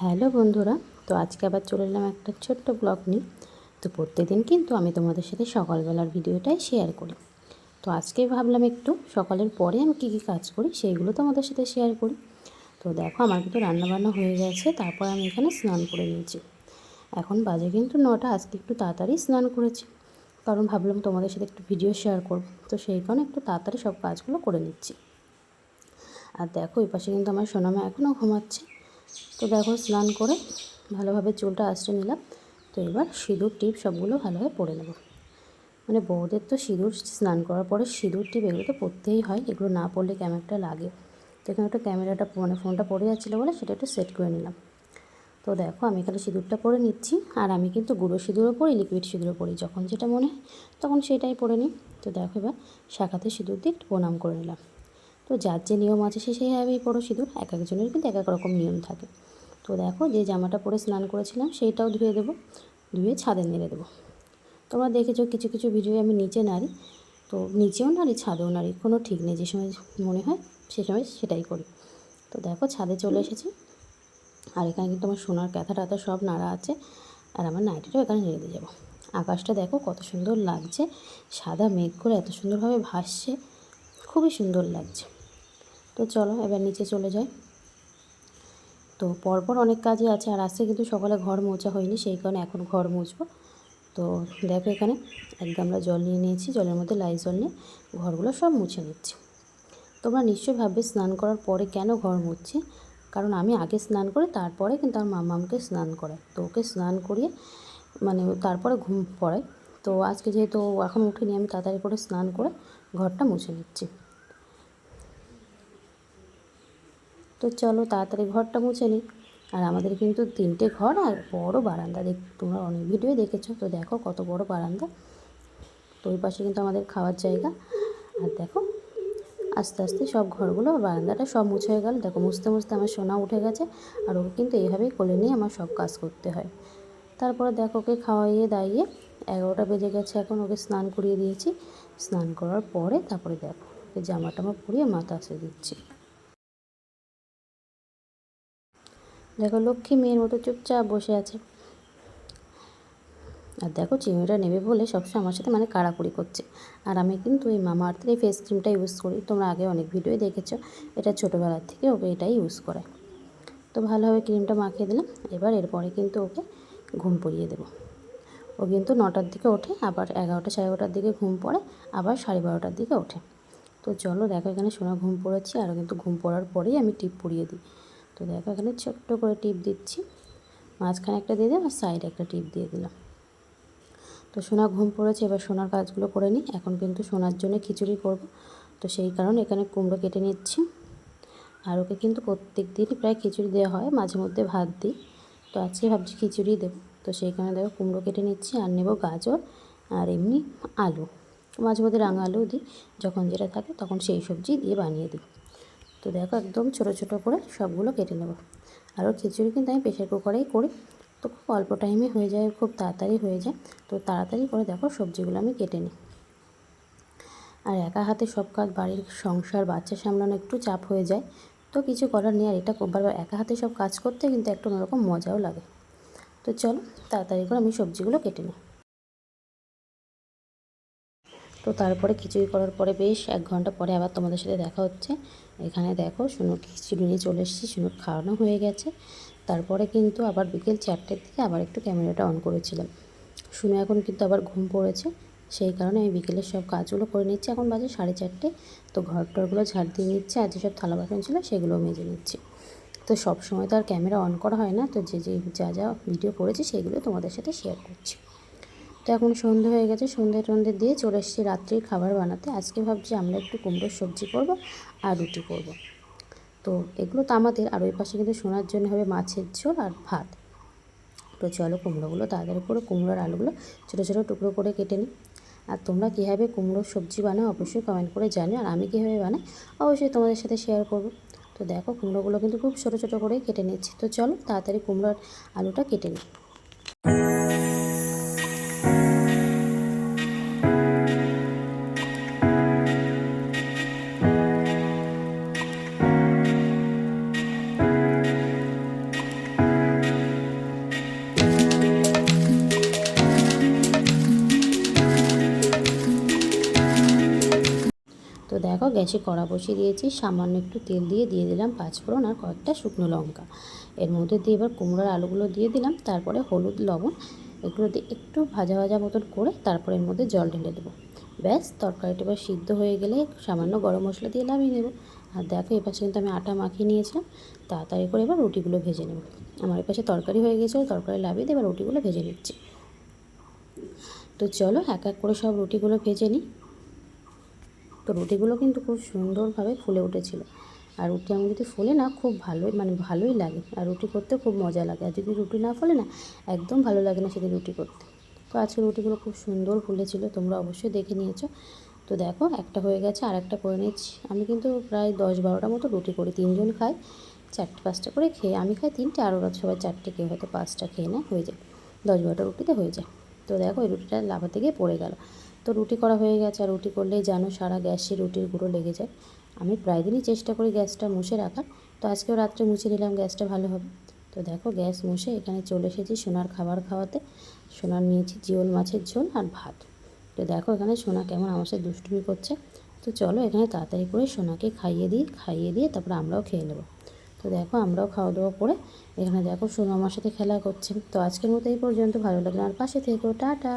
Hello বন্ধুরা, তো আজকে আবার চলে এলাম একটা ছোট্ট ব্লগ নিয়ে। তো প্রত্যেকদিন কিন্তু আমি তোমাদের সাথে সকালবেলার ভিডিওটাই শেয়ার করি। তো আজকে ভাবলাম একটু সকালের পরে আমি কী কী কাজ করি সেইগুলো তোমাদের সাথে শেয়ার করি। তো দেখো, আমার কিন্তু রান্নাবান্না হয়ে গেছে, তারপর আমি এখানে স্নান করে নিয়েছি। এখন বাজে কিন্তু নটা, আজকে একটু তাড়াতাড়ি স্নান করেছি। কারণ ভাবলাম তোমাদের সাথে একটু ভিডিও শেয়ার করব। তো সেই কারণে একটু তাড়াতাড়ি সব কাজগুলো করে নিচ্ছি। আর দেখো ওই পাশে কিন্তু আমার সোনামা এখনও ঘুমাচ্ছে। তো দেখো স্নান করে ভালোভাবে চুলটা আসতে নিলাম। তো এবার সিঁদুর, টিপ সবগুলো ভালোভাবে পরে নেব। মানে বউদের তো সিঁদুর, স্নান করার পরে সিঁদুর, টিপ এগুলো তো পরতেই হয়, এগুলো না কেমন একটা লাগে। তো এখানে একটা ক্যামেরাটা মানে ফোনটা পড়ে যাচ্ছিল বলে সেটা একটু সেট করে নিলাম। তো দেখো আমি এখানে সিঁদুরটা পরে নিচ্ছি, আর আমি কিন্তু গুঁড়ো সিঁদুরও পরি, লিকুইড সিঁদুরও পরি, যখন যেটা মনে হয় তখন সেটাই পরে নিই। তো দেখো এবার শাখাতে সিঁদুর দিয়ে প্রণাম করে নিলাম। তো যার যে নিয়ম আছে সে সেইভাবেই পড়ো সিঁদুর, এক একজনের কিন্তু এক এক রকম নিয়ম থাকে। তো দেখো যে জামাটা পরে স্নান করেছিলাম সেইটাও ধুয়ে দেবো, ধুয়ে ছাদে নেড়ে দেবো। তোমরা দেখেছ কিছু কিছু ভিডিও আমি নিচে নাড়ি, তো নিচেও নাড়ি, ছাদেও নাড়ি, কোনো ঠিক নেই, যে সময় মনে হয় সে সময় সেটাই করি। তো দেখো ছাদে চলে এসেছি, আর এখানে কিন্তু আমার সোনার ক্যাথা টাথা সব নাড়া আছে, আর আমার নাইটিটাও এখানে নেড়ে দিয়ে যাব। আকাশটা দেখো কত সুন্দর লাগছে, সাদা মেঘ করে এত সুন্দরভাবে ভাসছে, খুবই সুন্দর লাগছে। তো চলো এবার নিচে চলে যাই। তো পরপর অনেক কাজই আছে, আর আজকে কিন্তু সকালে ঘর মোছা হয়নি, সেই কারণে এখন ঘর মুছবো। তো দেখো এখানে এক গামলা জল নিয়ে নিয়েছি, জলের মধ্যে লাই জল নিয়ে ঘরগুলো সব মুছে নিচ্ছি। তোমরা নিশ্চয়ই ভাববে স্নান করার পরে কেন ঘর মুছছি? কারণ আমি আগে স্নান করে, তারপরে কিন্তু আমার মামামকে স্নান করায়। তো ওকে স্নান করিয়ে মানে তারপরে ঘুম পড়াই তো আজকে যেহেতু এখন উঠিনি, আমি তাড়াতাড়ি করে স্নান করে ঘরটা মুছে নিচ্ছি। তো চলো তাড়াতাড়ি ঘরটা মুছে নিই। আর আমাদের কিন্তু তিনটে ঘর আর বড় বারান্দা দেখ, তোমরা অনেক ভিডিও দেখেছ, তো দেখো কত বড় বারান্দা। তো ওই পাশে কিন্তু আমাদের খাওয়ার জায়গা। আর দেখো, আস্তে আস্তে সব ঘরগুলো বারান্দাটা সব মুছে হয়ে গেল। দেখো মুছতে মুছতে আমার সোনা উঠে গেছে, আর ওকে কিন্তু এইভাবেই কোলে নিয়ে আমার সব কাজ করতে হয়। তারপরে দেখো ওকে খাওয়াইয়ে দাইয়ে এগারোটা বেজে গেছে, এখন ওকে স্নান করিয়ে দিয়েছি। স্নান করার পরে তারপরে দেখো, ওকে জামা টামা পরিয়ে মাথা আসে দিচ্ছি। দেখো, লক্ষ্মী মেয়ের মতো চুপচাপ বসে আছে। আর দেখো চিংড়িটা নেবে বলে সবসময় আমার সাথে মানে কাড়াকুড়ি করছে। আর আমি কিন্তু এই মামা আর্থের এই ফেস ক্রিমটা ইউজ করি। তোমরা আগে অনেক ভিডিওই দেখেছ, এটা ছোটোবেলার থেকে ওকে এটাই ইউজ করে তো ভালোভাবে ক্রিমটা মাখিয়ে দিলাম। এবার এরপরে কিন্তু ওকে ঘুম পড়িয়ে দেবো। ও কিন্তু নটার দিকে ওঠে, আবার এগারোটা সাড়ে এগারোটার দিকে ঘুম পড়ে, আবার সাড়ে বারোটার দিকে ওঠে। তো চলো দেখো, এখানে সোনা ঘুম পড়েছি, আর কিন্তু ঘুম পড়ার পরেই আমি টিপ পরিয়ে দিই। তো দেখো এখানে ছোট্ট করে টিপ দিচ্ছি। মাঝখানে একটা দিয়ে দিলাম আর সাইডে একটা টিপ দিয়ে দিলাম। তো সোনা ঘুম পড়েছে, এবার সোনার কাজগুলো করে নিই। এখন কিন্তু সোনার জন্য খিচুড়ি করব। তো সেই কারণে এখানে কুমড়ো কেটে নিচ্ছি। আর ওকে কিন্তু প্রত্যেক দিনই প্রায় খিচুড়ি দেওয়া হয়, মাঝে মধ্যে ভাত দিই। তো আজকে ভাবছি খিচুড়ি দেবো। তো সেই কারণে দেখো কুমড়ো কেটে নিচ্ছি আর নেব গাজর আর এমনি আলু। মাঝে মধ্যে রাঙা আলু দিই, যখন যেটা থাকে তখন সেই সবজি দিয়ে বানিয়ে দিই। তো দেখো একদম ছোটো ছোটো করে সবগুলো কেটে নেব। আরও খিচুড়ি কিন্তু আমি প্রেশার কুকারেই করি। তো খুব অল্প টাইমে হয়ে যায়, খুব তাড়াতাড়ি হয়ে যায়। তো তাড়াতাড়ি করে দেখো সবজিগুলো আমি কেটে নিই। আর একা হাতে সব কাজ, বাড়ির সংসার, বাচ্চা সামলানো একটু চাপ হয়ে যায়। তো কিছু করার নেই, আর এটা বারবার একা হাতে সব কাজ করতে কিন্তু একটু অন্যরকম মজাও লাগে। তো চলো তাড়াতাড়ি করে আমি সবজিগুলো কেটে নিই। তো তারপরে খিচুড়ি করার পরে বেশ এক ঘণ্টা পরে আবার তোমাদের সাথে দেখা হচ্ছে। এখানে দেখো শুনুর খিচুড়ি নিয়ে চলে এসেছি, শুনুর খাওয়ানো হয়ে গেছে। তারপরে কিন্তু আবার বিকেল চারটের দিকে আবার একটু ক্যামেরাটা অন করেছিলাম। শুনে এখন কিন্তু আবার ঘুম পড়েছে, সেই কারণে আমি বিকেলের সব কাজগুলো করে নিচ্ছি। এখন বাজে সাড়ে চারটে, তো ঘর টরগুলো ঝাড় দিয়ে নিচ্ছে আর যেসব থালা বাসন ছিল সেগুলোও মেজে নিচ্ছি। তো সব সময় তো আর ক্যামেরা অন করা হয় না, তো যে যে যা যা ভিডিও করেছি সেগুলো তোমাদের সাথে শেয়ার করছি। তো এখন সন্ধে হয়ে গেছে, সন্ধে টন্ধে দিয়ে চলে এসেছি রাত্রির খাবার বানাতে। আজকে ভাবছি আমরা একটু কুমড়োর সবজি করব আর রুটি করব। তো এগুলো তো আমাদের, আর ওই পাশে কিন্তু শোনার জন্য হবে মাছের ঝোল আর ভাত। তো চলো কুমড়োগুলো তাড়াতাড়ি করে, কুমড়োর আলুগুলো ছোটো ছোটো টুকরো করে কেটে নিই। আর তোমরা কীভাবে কুমড়োর সবজি বানাও অবশ্যই কমেন্ট করে জানিও, আর আমি কীভাবে বানাই অবশ্যই তোমাদের সাথে শেয়ার করব। তো দেখো কুমড়োগুলো কিন্তু খুব ছোটো ছোটো করেই কেটে নিচ্ছি। তো চলো তাড়াতাড়ি কুমড়োর আলুটা কেটে নিই। গ্যাসে কড়া বসিয়ে দিয়েছি, সামান্য একটু তেল দিয়ে দিয়ে দিলাম পাঁচফোড়ন আর কয়েকটা শুকনো লঙ্কা। এর মধ্যে দিয়ে এবার কুমড়োর আলুগুলো দিয়ে দিলাম, তারপরে হলুদ, লবণ এগুলো দিয়ে একটু ভাজা ভাজা মতন করে তারপরে এর মধ্যে জল ঢেলে দেবো। ব্যাস, তরকারিটা এবার সিদ্ধ হয়ে গেলে সামান্য গরম মশলা দিয়ে নামিয়ে নেব। আর দেখো এপাশে কিন্তু আমি আটা মাখিয়ে নিয়েছিলাম, তাড়াতাড়ি করে এবার রুটিগুলো ভেজে নেব। আমার এপাশে তরকারি হয়ে গেছিল তরকারি লাভিয়ে দিয়ে এবার রুটিগুলো ভেজে নিচ্ছি। তো চলো, এক এক করে সব রুটিগুলো ভেজে নিই। তো রুটিগুলো কিন্তু খুব সুন্দরভাবে ফুলে উঠেছিল। আর রুটি আমি যদি ফুলে না, খুব ভালোই মানে ভালোই লাগে। আর রুটি করতে খুব মজা লাগে। আর যদি রুটি না ফলে না, একদম ভালো লাগে না সেদিন রুটি করতে। তো আজকে রুটিগুলো খুব সুন্দর ফুলেছিল, তোমরা অবশ্যই দেখে নিয়েছো। তো দেখো, একটা হয়ে গেছে আর একটা করে নিচ্ছি। আমি কিন্তু প্রায় দশ বারোটা মতো রুটি করি, তিনজন খাই, চারটে পাঁচটা করে খেয়ে, আমি খাই তিনটে, আর ওরা সবাই চারটে, কেউ হয়তো পাঁচটা খেয়ে নেয়, হয়ে যায়। দশ বারোটা রুটিতে হয়ে যায়। তো দেখো, এই রুটিটা লাভাতে গিয়ে পড়ে গেল। তো রুটি করা হয়ে গেছে, আর রুটি করলেই জানো সারা গ্যাসে রুটির গুঁড়ো লেগে যায়। আমি প্রায় দিনই চেষ্টা করি গ্যাসটা মুছে রাখার, তো আজকেও রাত্রে মুছে নিলাম, গ্যাসটা ভালো হবে। তো দেখো গ্যাস মুছে এখানে চলে এসেছি সোনার খাবার খাওয়াতে। সোনার নিয়েছি জিওল মাছের ঝোল আর ভাত। তো দেখো এখানে সোনা কেমন আমার সাথে দুষ্টুমি করছে। তো চলো এখানে তাড়াতাড়ি করে সোনাকে খাইয়ে দিই, খাইয়ে দিয়ে তারপরে আমরাও খেয়ে নেব। তো দেখো আমরাও খাওয়া দাওয়া করে এখানে দেখো সোনা আমার সাথে খেলা করছে। তো আজকের মতো এই পর্যন্ত, ভালো লাগল আর পাশে থেকো, টাটা।